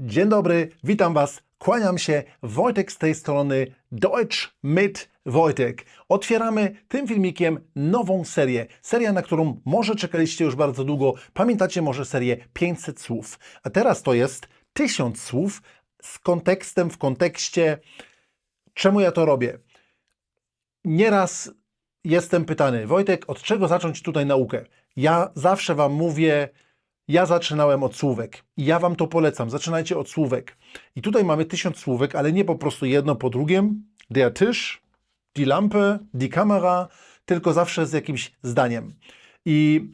Dzień dobry, witam Was, kłaniam się, Wojtek z tej strony Deutsch mit Wojtek. Otwieramy tym filmikiem nową serię. Seria, na którą może czekaliście już bardzo długo. Pamiętacie może serię 500 słów. A teraz to jest 1000 słów z kontekstem w kontekście, czemu ja to robię. Nieraz jestem pytany, Wojtek, od czego zacząć tutaj naukę? Ja zawsze Wam mówię, ja zaczynałem od słówek i ja Wam to polecam. Zaczynajcie od słówek. I tutaj mamy tysiąc słówek, ale nie po prostu jedno po drugim. Der Tisch, die Lampe, die Kamera, tylko zawsze z jakimś zdaniem. I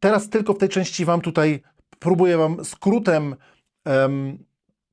teraz tylko w tej części Wam tutaj próbuję Wam skrótem em,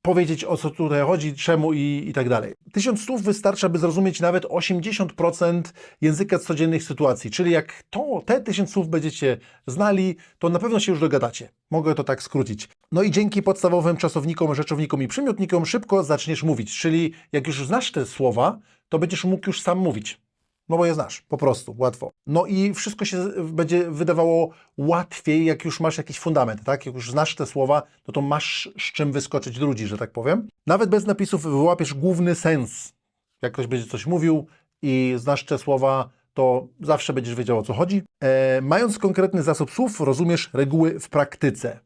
powiedzieć, o co tutaj chodzi, czemu i, i tak dalej. Tysiąc słów wystarcza, by zrozumieć nawet 80% języka codziennych sytuacji. Czyli jak to, te tysiąc słów będziecie znali, to na pewno się już dogadacie. Mogę to tak skrócić. No i dzięki podstawowym czasownikom, rzeczownikom i przymiotnikom szybko zaczniesz mówić. Czyli jak już znasz te słowa, to będziesz mógł już sam mówić. No bo je znasz, po prostu, łatwo. No i wszystko się będzie wydawało łatwiej, jak już masz jakiś fundament, tak? Jak już znasz te słowa, no to masz z czym wyskoczyć do ludzi, że tak powiem. Nawet bez napisów wyłapiesz główny sens. Jak ktoś będzie coś mówił i znasz te słowa, to zawsze będziesz wiedział o co chodzi. E, mając konkretny zasób słów, rozumiesz reguły w praktyce.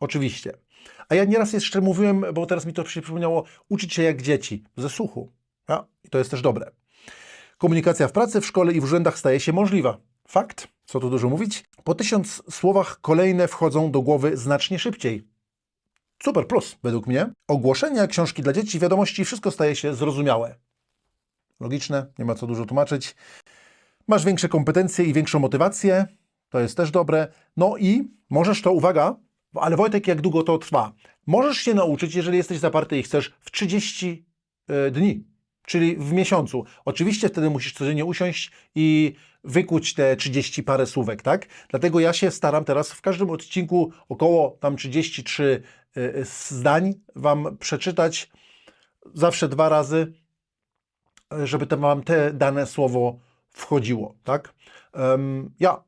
Oczywiście. A ja nieraz jeszcze mówiłem, bo teraz mi to się przypomniało, uczyć się jak dzieci, ze słuchu. Ja, I to jest też dobre. Komunikacja w pracy, w szkole i w urzędach staje się możliwa. Fakt, co tu dużo mówić. Po tysiąc słowach kolejne wchodzą do głowy znacznie szybciej. Super plus, według mnie. Ogłoszenia, książki dla dzieci, wiadomości, wszystko staje się zrozumiałe. Logiczne, nie ma co dużo tłumaczyć. Masz większe kompetencje i większą motywację, to jest też dobre. No i możesz to, uwaga, ale Wojtek, jak długo to trwa? Możesz się nauczyć, jeżeli jesteś zaparty i chcesz, w 30 y, dni czyli w miesiącu. Oczywiście wtedy musisz codziennie usiąść i wykuć te 30 parę słówek, tak? Dlatego ja się staram teraz w każdym odcinku około tam 33 y, zdań Wam przeczytać zawsze dwa razy, żeby te, Wam te dane słowo wchodziło, tak? Ja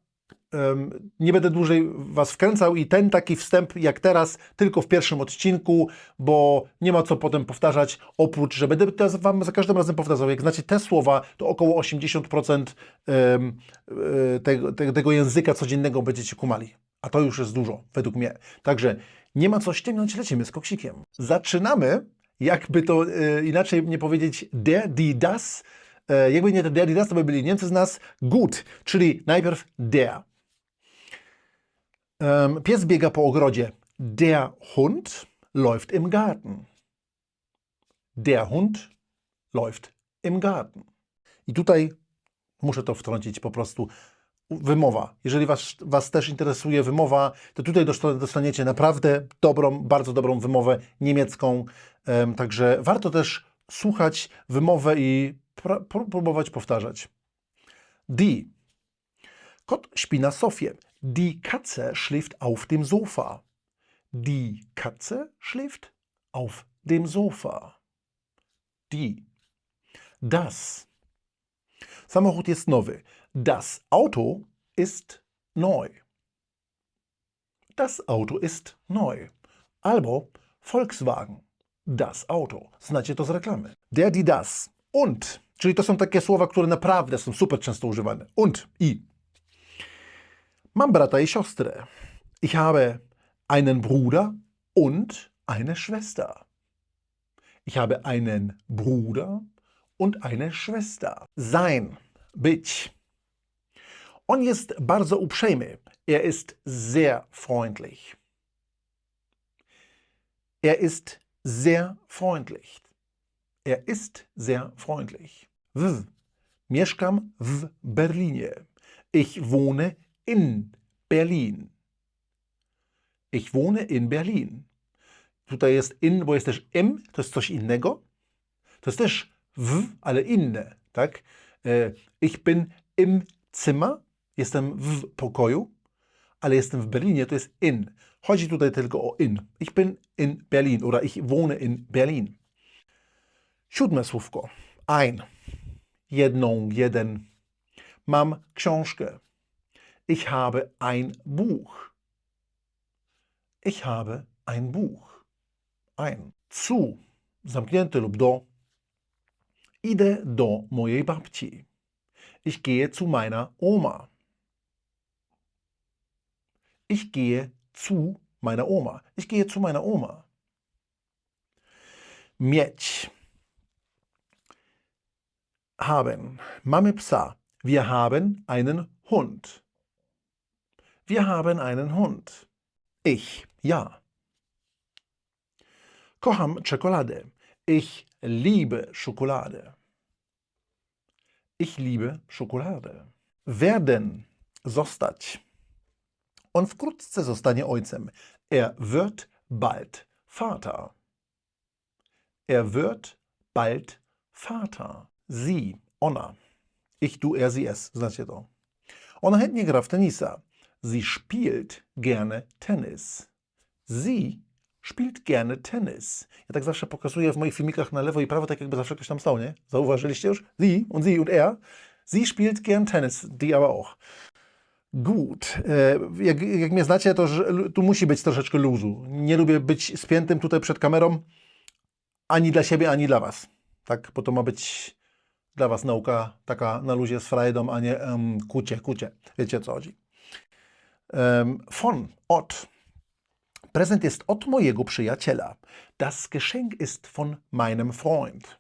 nie będę dłużej Was wkręcał i ten taki wstęp jak teraz tylko w pierwszym odcinku, bo nie ma co potem powtarzać, oprócz, że będę teraz Wam za każdym razem powtarzał, jak znacie te słowa, to około 80% um, tego, tego języka codziennego będziecie kumali. A to już jest dużo, według mnie. Także nie ma co ściemniać, lecimy z koksikiem. Zaczynamy, jakby to e, inaczej nie powiedzieć, der, die, das. E, jakby nie te der, die, das, to by byli Niemcy z nas gut, czyli najpierw der. Ähm, pies biega po ogrodzie. Der Hund läuft im Garten. Der Hund läuft im Garten. I tutaj muszę to wtrącić po prostu. Wymowa. Jeżeli was, was też interesuje wymowa, to tutaj dostaniecie naprawdę dobrą, bardzo dobrą wymowę niemiecką. Um, także warto też słuchać wymowę i próbować powtarzać. Die. Kot śpi na sofie. Die Katze schläft auf dem Sofa. Die Katze schläft auf dem Sofa. Die. Das. Samochód jest nowy. Das Auto ist neu. Das Auto ist neu. Albo Volkswagen. Das Auto. Znacie to z reklamy. Der, die, das. Und. Czyli to są takie słowa, które naprawdę są super często używane. Und. I. Mam brata i siostrę. Ich habe einen Bruder und eine Schwester. Ich habe einen Bruder und eine Schwester. Sein, być. On jest bardzo uprzejmy. Er ist sehr freundlich. Er ist sehr freundlich. Er ist sehr freundlich. W. Mieszkam w Berlinie. Ich wohne in Berlin. Ich wohne in Berlin. Tutaj jest in, bo jest też im, to jest coś innego. To jest też w, ale inne, tak? E, ich bin im Zimmer, jestem w pokoju, ale jestem w Berlinie, to jest in. Chodzi tutaj tylko o in. Ich bin in Berlin oder ich wohne in Berlin. Siódme słówko. Ein. Jedną, jeden. Mam książkę. Ich habe ein Buch. Ich habe ein Buch. ein. Zu, zamknięty lub do. Idę do mojej babci. Ich gehe zu meiner Oma. Ich gehe zu meiner Oma. Ich gehe zu meiner Oma. Mieć. Haben. Mamy psa. Wir haben einen Hund. Wir haben einen Hund. Ich. Ja. Kocham czekoladę. Ich liebe Schokolade. Ich liebe Schokolade. Werden. Zostać. On wkrótce zostanie ojcem. Er wird bald Vater. Er wird bald Vater. Sie, ona. Ich, du, er, sie, es. Znacie to. Ona chętnie gra w tenisa. Sie spielt gerne Tennis. Sie spielt gerne Tennis. Ja tak zawsze pokazuję w moich filmikach na lewo i prawo, tak jakby zawsze ktoś tam stał, nie? Zauważyliście już? Sie und sie und er. Sie spielt gern Tennis. Die aber auch. Gut. E, Jak, jak mnie znacie, to tu musi być troszeczkę luzu. Nie lubię być spiętym tutaj przed kamerą ani dla siebie, ani dla Was. Tak? Bo to ma być dla Was nauka taka na luzie z frajdą, a nie um, kucie, kucie. Wiecie o co chodzi. Von, od. Prezent jest od mojego przyjaciela. Das Geschenk ist von meinem Freund.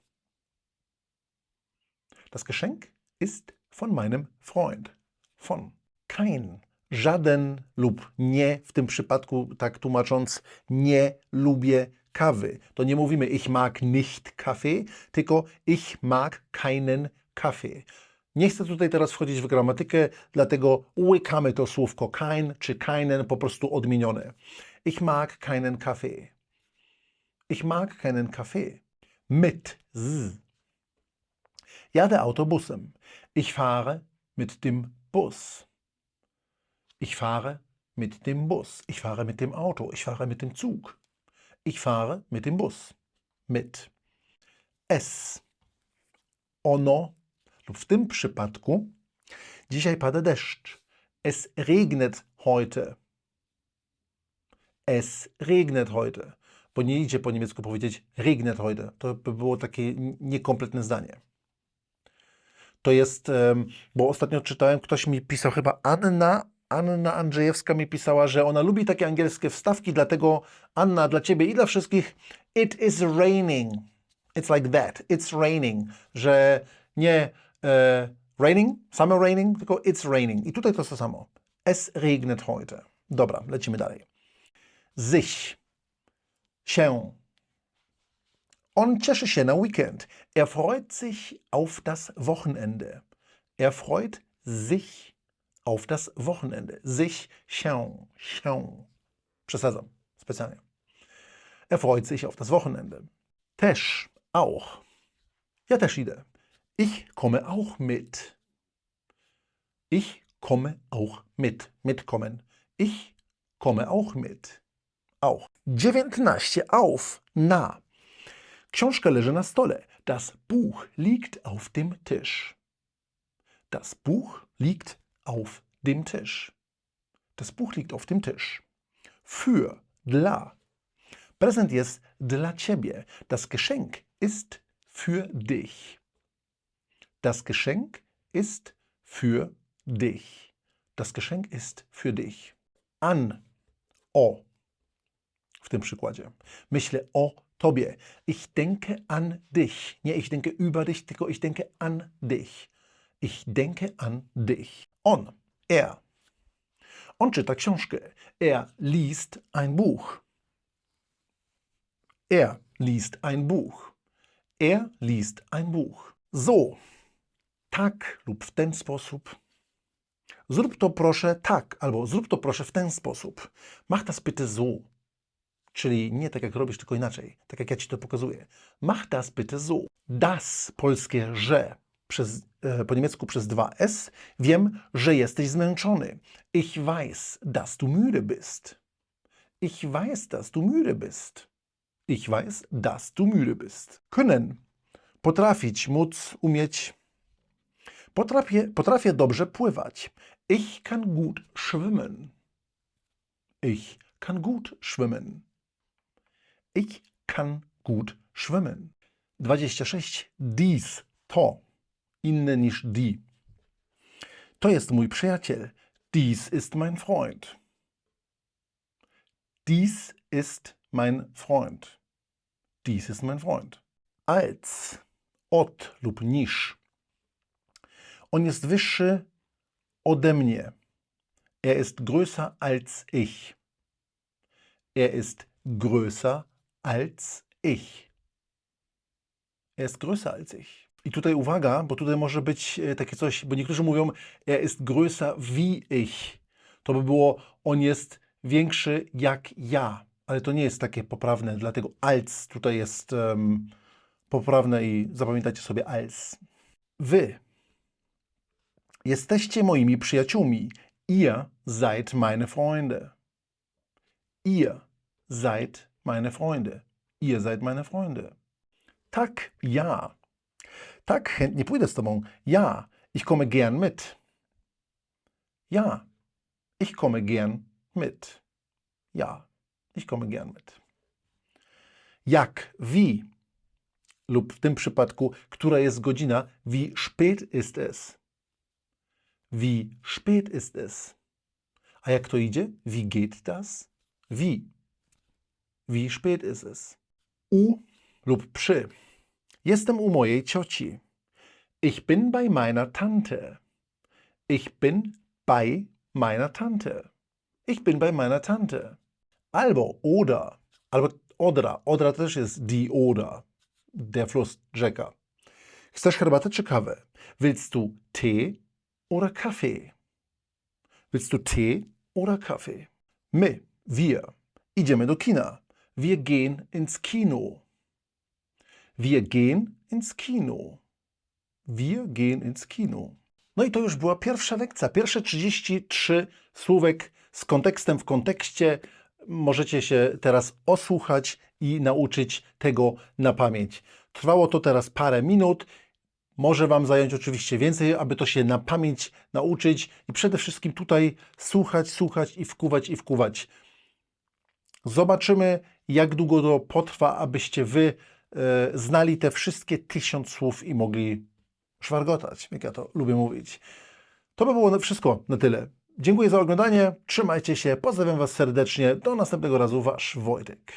Das Geschenk ist von meinem Freund. Von. Kein, żaden lub nie, w tym przypadku tak tłumacząc, nie lubię kawy. To nie mówimy ich mag nicht Kaffee, tylko ich mag keinen Kaffee. Nie chcę tutaj teraz wchodzić w gramatykę, dlatego łykamy to słówko kein czy keinen po prostu odmienione. Ich mag keinen Kaffee. Ich mag keinen Kaffee. Mit z. Jadę autobusem. Ich fahre mit dem Bus. Ich fahre mit dem Bus. Ich fahre mit dem Auto. Ich fahre mit dem Zug. Ich fahre mit dem Bus. Mit. Es. Ono. W tym przypadku dzisiaj pada deszcz. Es regnet heute. Es regnet heute. Bo nie idzie po niemiecku powiedzieć regnet heute. To by było takie niekompletne zdanie. To jest, bo ostatnio czytałem, ktoś mi pisał, chyba Anna, Anna Andrzejewska mi pisała, że ona lubi takie angielskie wstawki, dlatego Anna, dla ciebie i dla wszystkich, it is raining. It's like that. It's raining. Że nie e, raining, summer raining, tylko it's raining. I tutaj to jest to samo. Es regnet heute. Dobra, lecimy dalej. Sich. Się. On cieszy się na weekend. Er freut sich auf das Wochenende. Er freut sich auf das Wochenende. Sich, się, się. Przesadzam specjalnie. Er freut sich auf das Wochenende. Też, auch. Ja też idę. Ich komme auch mit. Ich komme auch mit. Mitkommen. Ich komme auch mit. Auch. 19. Auf. Na. Książka leży na stole. Das Buch liegt auf dem Tisch. Das Buch liegt auf dem Tisch. Das Buch liegt auf dem Tisch. Für, dla. Prezent jest dla ciebie. Das Geschenk ist für dich. Das Geschenk ist für dich. Das Geschenk ist für dich. An, o. W tym przykładzie. Myślę o tobie. Ich denke an dich. Nie ich denke über dich, tylko ich denke an dich. Ich denke an dich. On, er. On czyta książkę. Er liest ein Buch. Er liest ein Buch. Er liest ein Buch. So. Tak lub w ten sposób. Zrób to proszę tak, albo zrób to proszę w ten sposób. Mach das bitte so. Czyli nie tak jak robisz, tylko inaczej. Tak jak ja ci to pokazuję. Mach das bitte so. Das, polskie że, przez, e, po niemiecku przez dwa S. Wiem, że jesteś zmęczony. Ich weiß, dass du müde bist. Ich weiß, dass du müde bist. Ich weiß, dass du müde bist. Können. Potrafić, móc, umieć. Potrafię, potrafię dobrze pływać. Ich kann gut schwimmen. Ich kann gut schwimmen. Ich kann gut schwimmen. 26. Dies, to, inne niż die. To jest mój przyjaciel. Dies ist mein Freund. Dies ist mein Freund. Dies ist mein Freund. Als, od lub niż. On jest wyższy ode mnie. Er ist größer als ich. Er ist größer als ich. Er ist größer als ich. I tutaj uwaga, bo tutaj może być e, takie coś, bo niektórzy mówią, er ist größer wie ich. To by było, on jest większy jak ja. Ale to nie jest takie poprawne, dlatego als tutaj jest em, poprawne i zapamiętajcie sobie als. Wy jesteście moimi przyjaciółmi. Ihr seid meine Freunde. Ihr seid meine Freunde. Ihr seid meine Freunde. Tak, ja. Tak, chętnie pójdę z tobą. Ja, ich komme gern mit. Ja, ich komme gern mit. Ja, ich komme gern mit. Jak, wie lub w tym przypadku, która jest godzina, wie spät ist es. Wie spät ist es. A jak to idzie? Wie geht das? Wie. Wie spät ist es? U lub przy. Jestem u mojej cioci. Ich bin bei meiner Tante. Ich bin bei meiner Tante. Ich bin bei meiner Tante. Albo oder. Albo odra. Odra też jest die oder. Der Fluss, rzeka. Chcesz herbatę czy kawę? Willst du Tee oder Kaffee? Willst du Tee oder Kaffee? My, wir, idziemy do kina. Wir gehen ins Kino. Wir gehen ins Kino. Wir gehen ins Kino. No i to już była pierwsza lekcja. Pierwsze 33 słówek z kontekstem w kontekście. Możecie się teraz osłuchać i nauczyć tego na pamięć. Trwało to teraz parę minut. Może Wam zająć oczywiście więcej, aby to się na pamięć nauczyć i przede wszystkim tutaj słuchać, słuchać i wkuwać, i wkuwać. Zobaczymy, jak długo to potrwa, abyście Wy e, znali te wszystkie tysiąc słów i mogli szwargotać, jak ja to lubię mówić. To by było wszystko na tyle. Dziękuję za oglądanie, trzymajcie się, pozdrawiam Was serdecznie, do następnego razu, Wasz Wojtek.